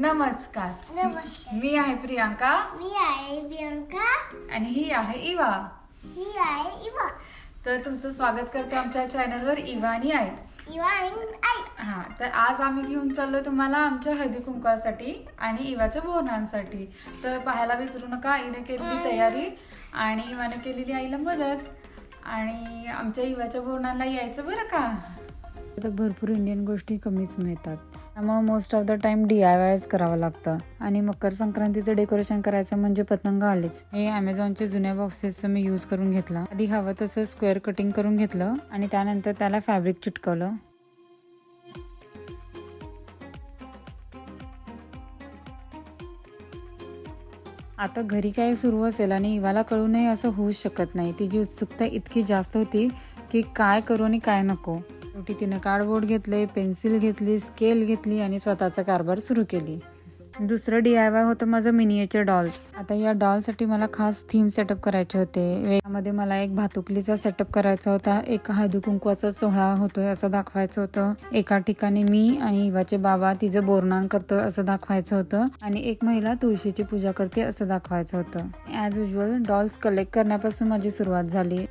नमस्कार. नमस्कार. मी आहे प्रियांका. मी आहे प्रियंका. आणि ही आहे इवा. ही आहे इवा. तर तुमचं स्वागत करते आमच्या चॅनलवर इवा आणि आई. इवा आणि आई. हा तर आज आम्ही घेऊन चाललो तुम्हाला आमच्या हळदी कुंकवासाठी आणि इवाच्या बोहनांसाठी. तर पाहायला विसरू नका आईने केलेली तयारी आणि इवाने केलेली आईला मदत. आणि आमच्या इवाच्या बोहनाला यायचं बरं का? आता भरपूर इंडियन गोष्टी कमीच मिळतात. त्यामुळे most of the time D I वायच करावं लागतं. आणि मकर संक्रांतीचं डेकोरेशन करायचं म्हणजे पतंग आलेच. हे अमेझॉनचे जुन्या बॉक्सेसचं मी यूज करून घेतला. आधी हवं तसं स्क्वेअर कटिंग करून घेतलं आणि त्यानंतर त्याला फॅब्रिक चिटकवलं. आता घरी काय सुरू असेल आणि इवाला कळू नये असं होऊच शकत नाही. तिची उत्सुकता इतकी जास्त होती की काय करू आणि काय नको. शेवटी तिनं कार्डबोर्ड घेतले पेन्सिल घेतली स्केल घेतली आणि स्वतःचा कारभार सुरू केली. दुसरं डी आय वाय होतं माझं मिनिएचर डॉल्स आता या डॉलसाठी मला खास थीम सेटअप करायचे होते. यामध्ये मला एक भातुकलीचा सेटअप करायचा होता एक हळदी कुंकवाचा सोहळा होतोय असं दाखवायचं होतं. एका ठिकाणी मी आणि इवाचे बाबा तिचं बोरनान करतोय असं दाखवायचं होतं आणि एक महिला तुळशीची पूजा करते असं दाखवायचं होतं. ॲज युजल डॉल्स कलेक्ट करण्यापासून माझी सुरुवात झाली.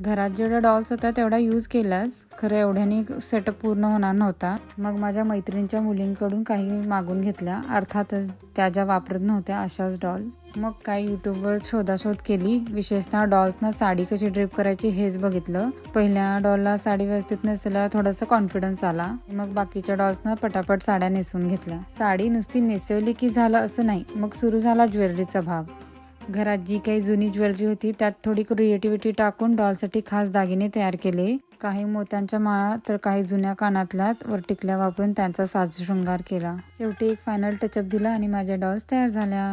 घरात जेवढ्या डॉल्स होत्या तेवढा यूज केलास खरं एवढ्याने सेटअप पूर्ण होणार नव्हता. मग माझ्या मैत्रिणीच्या मुलींकडून काही मागून घेतल्या. अर्थातच त्या ज्या वापरत नव्हत्या अशाच डॉल मग काय युट्यूबवर शोधाशोध केली. विशेषतः डॉल्सना साडी कशी ड्रिप करायची हेच बघितलं. पहिल्या डॉलला साडी व्यवस्थित नेसल्यावर थोडासा कॉन्फिडन्स आला. मग बाकीच्या डॉल्सना पटापट साड्या नेसून घेतल्या. साडी नुसती नेसवली की झालं असं नाही. मग सुरू झाला ज्वेलरीचा भाग. घरात जी काही जुनी ज्वेलरी होती त्यात थोडी क्रिएटिव्हिटी टाकून डॉलसाठी खास दागिने तयार केले. काही मोत्यांच्या माळा तर काही जुन्या कानातल्यात वर टिकल्या वापरून त्यांचा साज शृंगार केला. शेवटी एक फायनल टचअप दिला आणि माझ्या डॉल्स तयार झाल्या.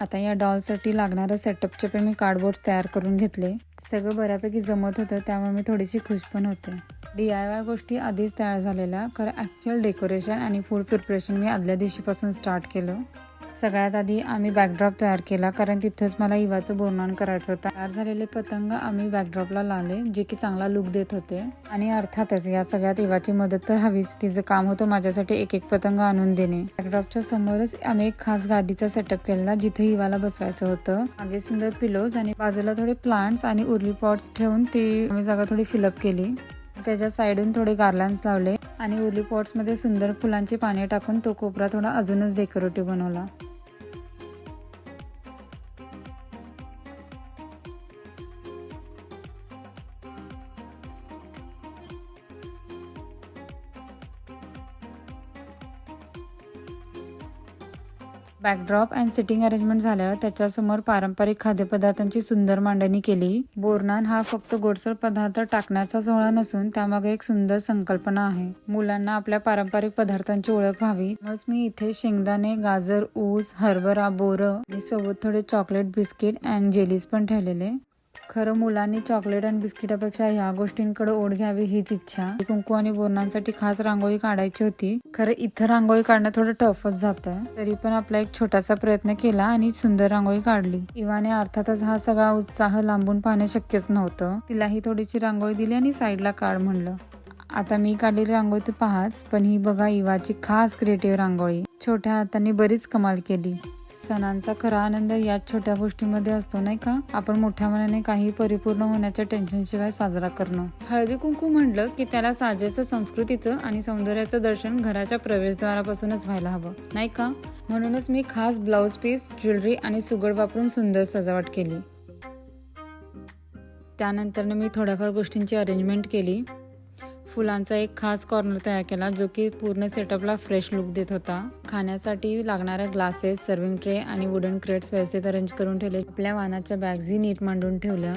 आता या डॉलसाठी लागणाऱ्या सेटअपचे पण मी कार्डबोर्ड तयार करून घेतले. सगळं बऱ्यापैकी जमत होतं त्यामुळे मी थोडीशी खुश पण होते. डी आय वाय गोष्टी आधीच तयार झालेल्या. खरं ॲक्च्युअल डेकोरेशन आणि फूड प्रिपरेशन मी आदल्या दिवशीपासून स्टार्ट केलं. सगळ्यात आधी आम्ही बॅकड्रॉप तयार केला कारण तिथेच मला इवाचं बोरनान करायचं होतं. तयार झालेले पतंग आम्ही बॅकड्रॉपला लावले जे की चांगला लुक देत होते. आणि अर्थातच या सगळ्यात इवाची मदत तर हवीच. तिचं काम होतं माझ्यासाठी एक एक पतंग आणून देणे. बॅकड्रॉपच्या समोरच आम्ही एक खास गादीचा सेटअप केलेला जिथे इवाला बसवायचं होतं. मागे सुंदर पिलोज आणि बाजूला थोडे प्लांट्स आणि उर्ली पॉट्स ठेवून ती आम्ही जागा थोडी फिलअप केली. त्याच्या साईडून थोडे गार्लँड्स लावले आणि ओली पॉट्समध्ये सुंदर फुलांची पाने टाकून तो कोपरा थोडा अजूनच डेकोरेटिव्ह बनवला. बॅकड्रॉप अँड सिटिंग अरेंजमेंट झाल्यावर त्याच्यासमोर पारंपरिक खाद्यपदार्थांची सुंदर मांडणी केली. बोरनान हा फक्त गोडसर पदार्थ टाकण्याचा सोहळा नसून त्यामागे एक सुंदर संकल्पना आहे. मुलांना आपल्या पारंपरिक पदार्थांची ओळख व्हावी. मग मी इथे शेंगदाणे गाजर ऊस हरभरा बोरं आणि सोबत थोडे चॉकलेट बिस्किट अँड जेलीज पण ठेवलेले. खरं मुलांनी चॉकलेट आणि बिस्किटापेक्षा ह्या गोष्टींकडे ओढ घ्यावी हीच इच्छा. कुंकू आणि बोरणांसाठी खास रांगोळी काढायची होती. खरं इथं रांगोळी काढणं थोडं टफच जातं तरी पण आपला एक छोटासा प्रयत्न केला आणि सुंदर रांगोळी काढली. इवाने अर्थातच हा सगळा उत्साह लांबून पाहणं शक्यच नव्हतं. तिलाही थोडीशी रांगोळी दिली आणि साईडला काढ म्हणलं. आता मी काढलेली रांगोळी तर पाहाच पण ही बघा इवाची खास क्रिएटिव्ह रांगोळी. छोट्या हातांनी बरीच कमाल केली. सणांचा खरा आनंद याच छोट्या गोष्टीमध्ये असतो नाही का? आपण मोठ्या मनाने काही परिपूर्ण होण्याच्या टेन्शन शिवाय साजरा करणं. हळदी कुंकू म्हणलं की त्याला साजेचं संस्कृतीचं आणि सौंदर्याचं दर्शन घराच्या प्रवेशद्वारापासूनच व्हायला हवं नाही का? म्हणूनच मी खास ब्लाउज पीस ज्वेलरी आणि सुगड वापरून सुंदर सजावट केली. त्यानंतर मी थोड्याफार गोष्टींची अरेंजमेंट केली. फुलांचा एक खास कॉर्नर तयार केला जो की पूर्ण सेटअपला फ्रेश लुक देत होता. खाण्यासाठी लागणाऱ्या ग्लासेस सर्विंग ट्रे आणि वुडन क्रेट्स व्यवस्थित अरेंज करून ठेवले. आपल्या वाहनाच्या बॅग्सही नीट मांडून ठेवल्या.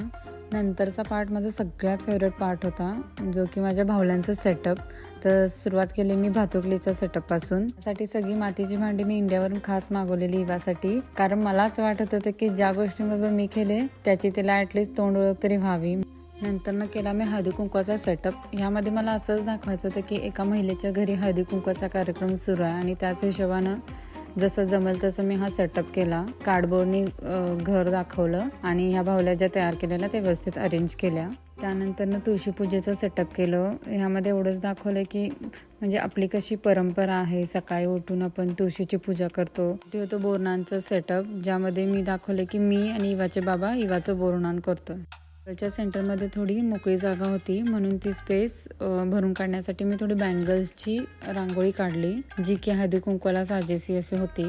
नंतरचा पार्ट माझा सगळ्यात फेवरेट पार्ट होता जो की माझ्या भावल्यांचा सेटअप तर सुरुवात केली मी भातुकलीचा सेटअपपासून. त्यासाठी सगळी मातीची भांडी मी इंडियावरून खास मागवलेली इवासाठी. कारण मला असं वाटत होतं की ज्या गोष्टींबरोबर मी केले त्याची तिला ऍटलिस्ट तोंड ओळख तरी व्हावी. नंतर न केला मी हळदी कुंकवाचा सेटअप ह्यामध्ये मला असंच दाखवायचं होतं की एका महिलेच्या घरी हळदी कुंकवाचा कार्यक्रम सुरू आहे आणि त्याच हिशोबानं जसं जमेल तसं मी हा सेटअप केला. कार्डबोर्डनी घर दाखवलं आणि ह्या भावल्या ज्या तयार केलेल्या ते व्यवस्थित अरेंज केल्या. त्यानंतरनं तुळशी पूजेचं सेटअप केलं. ह्यामध्ये एवढंच दाखवलं की म्हणजे आपली कशी परंपरा आहे. सकाळी उठून आपण तुळशीची पूजा करतो. ते होतं बोरणांचं सेटअप ज्यामध्ये मी दाखवलं की मी आणि इवाचे बाबा इवाचं बोरणान करतो च्या सेंटरमध्ये थोडी मोकळी जागा होती. म्हणून ती स्पेस भरून काढण्यासाठी मी थोडी बँगल्सची रांगोळी काढली जी की हळदी कुंकवाला साजेसी अशी होती.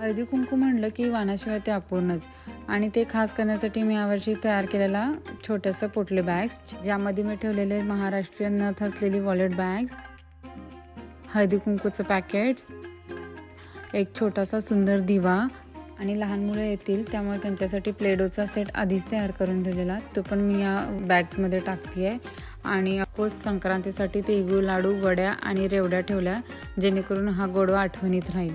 हळदी कुंकू म्हणलं की वाणाशिवाय ते अपूर्णच. आणि ते खास करण्यासाठी मी यावर्षी तयार केलेला छोटंसं पोटले बॅग्स ज्यामध्ये मी ठेवलेले महाराष्ट्रीयन नथ असलेली वॉलेट बॅग्स हळदी कुंकूचं पॅकेट्स एक छोटासा सुंदर दिवा आणि लहान मुलं येतील त्यामुळे त्यांच्यासाठी प्लेडोचा सेट आधीच तयार करून ठेवलेला. तो पण मी या बॅग्समध्ये टाकते आहे आणि अफकोर्स संक्रांतीसाठी ते इगू लाडू वड्या आणि रेवड्या ठेवल्या जेणेकरून हा गोडवा आठवणीत राहील.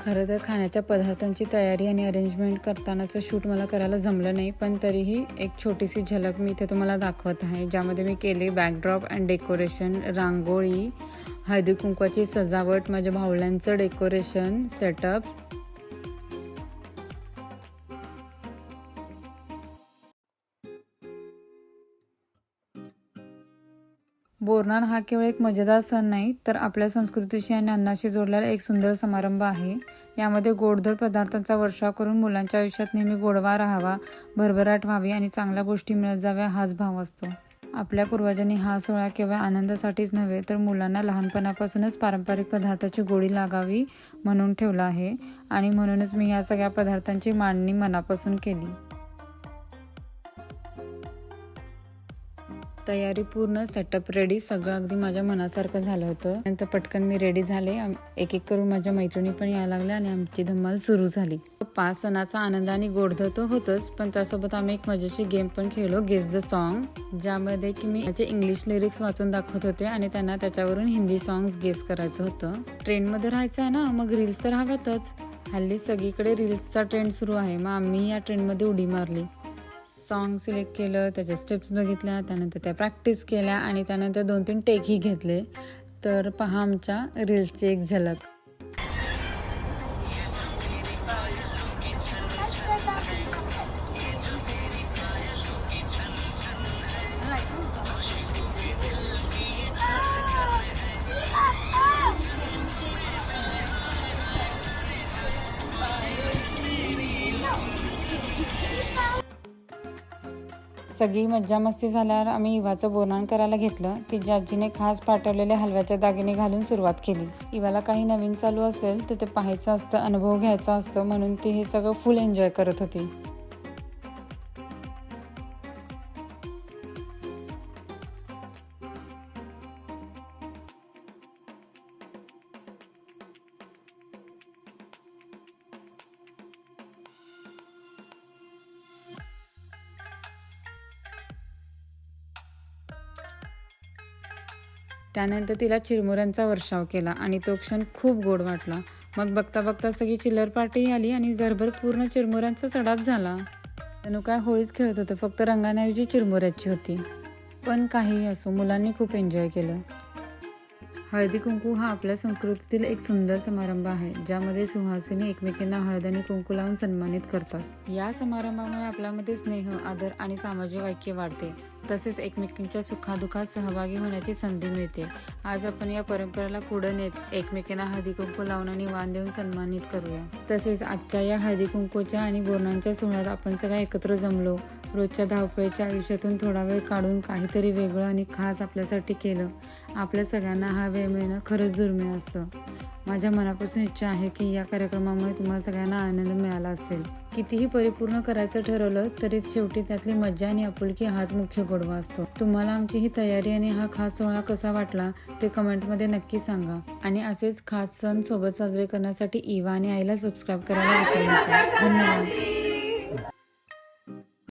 खरं तर खाण्याच्या पदार्थांची तयारी आणि अरेंजमेंट करतानाचं शूट मला करायला जमलं नाही पण तरीही एक छोटीशी झलक मी इथे तुम्हाला दाखवत आहे ज्यामध्ये मी केले बॅकड्रॉप अँड डेकोरेशन रांगोळी हळदी कुंकवाची सजावट माझ्या भावल्यांचं डेकोरेशन सेटअप्स बोरनान हा केवळ एक मजेदार सण नाही तर आपल्या संस्कृतीशी आणि अन्नाशी जोडलेला एक सुंदर समारंभ आहे. यामध्ये गोडधोड पदार्थांचा वर्षाव करून मुलांच्या आयुष्यात नेहमी गोडवा राहावा भरभराट व्हावी आणि चांगल्या गोष्टी मिळत जाव्या हाच भाव असतो. आपल्या पूर्वजांनी हा सोहळा केवळ आनंदासाठीच नव्हे तर मुलांना लहानपणापासूनच पारंपरिक पदार्थाची गोडी लागावी म्हणून ठेवला आहे. आणि म्हणूनच मी या सगळ्या पदार्थांची मांडणी मनापासून केली. तयारी पूर्ण सेटअप रेडी सगळं अगदी माझ्या मनासारखं झालं होतं. नंतर पटकन मी रेडी झाले. एक एक करून माझ्या मैत्रिणी पण यायला लागल्या आणि आमची धम्माल सुरू झाली. पाच सणाचा आनंद आणि गोडध तर होतच पण त्यासोबत आम्ही एक मजेशी गेम पण खेळलो गेस द सॉन्ग ज्यामध्ये की मी त्याचे इंग्लिश लिरिक्स वाचून दाखवत होते आणि त्यांना त्याच्यावरून हिंदी सॉंग्स गेस करायचं होतं. ट्रेंडमध्ये राहायचं आहे ना मग रील्स तर हव्यातच. हल्ली सगळीकडे रील्सचा ट्रेंड सुरू आहे. मग आम्ही या ट्रेंडमध्ये उडी मारली. सॉन्ग सिलेक्ट केलं त्याच्या स्टेप्स बघितल्या त्यानंतर त्या प्रॅक्टिस केल्या आणि त्यानंतर दोन तीन टेकही घेतले. तर पहा आमच्या रील्सची एक झलक. सगळी मज्जा मस्ती झाल्यावर आम्ही इवाचं बोरण करायला घेतलं. तिच्या आजीने खास पाठवलेले हलव्याच्या दागिने घालून सुरुवात केली. इवाला काही नवीन चालू असेल तर ते पाहायचं असतं अनुभव घ्यायचा असतो म्हणून ती हे सगळं फुल एन्जॉय करत होती. त्यानंतर तिला चिरमुऱ्यांचा वर्षाव केला आणि तो क्षण खूप गोड वाटला. मग बघता बघता सगळी चिल्लर पार्टी आली आणि घरभर पूर्ण चिरमुऱ्यांचा चढाच झाला. जणू काय होळीच खेळत होतं फक्त रंगांऐवजी चिरमुऱ्याची होती. पण काहीही असो मुलांनी खूप एन्जॉय केलं. हळदी कुंकू हा आपल्या संस्कृतीतील एक सुंदर समारंभ आहे ज्यामध्ये सुहासिनी एकमेकींना हळद आणि कुंकू लावून सन्मानित करतात. या समारंभामुळे आपल्यामध्ये स्नेह आदर आणि सामाजिक ऐक्य वाढते. तसेच एकमेकींच्या सुखादुखात सहभागी होण्याची संधी मिळते. आज आपण या परंपरेला पुढे नेत एकमेकींना हळदी कुंकू लावून आणि वाण देऊन सन्मानित करूया. तसेच आजच्या या हळदी कुंकूच्या आणि बोरणांच्या सोहळ्यात आपण सगळ्या एकत्र जमलो. रोजच्या धावपळीच्या आयुष्यातून थोडा वेळ काढून काहीतरी वेगळं आणि खास आपल्यासाठी केलं. आपल्या सगळ्यांना हा वेळ मिळणं खरंच दुर्मिळ असतं. माझ्या मनापासून इच्छा आहे की या कार्यक्रमामुळे तुम्हाला सगळ्यांना आनंद मिळाला असेल. कितीही परिपूर्ण करायचं ठरवलं तरी शेवटी त्यातली मज्जा आणि आपुलकी हाच मुख्य गोडवा असतो. तुम्हाला आमची ही तयारी आणि हा खास सोहळा कसा वाटला ते कमेंटमध्ये नक्की सांगा. आणि असेच खास सण सोबत साजरे करण्यासाठी इवा आणि आईला सबस्क्राईब करायला विसरू नका. धन्यवाद.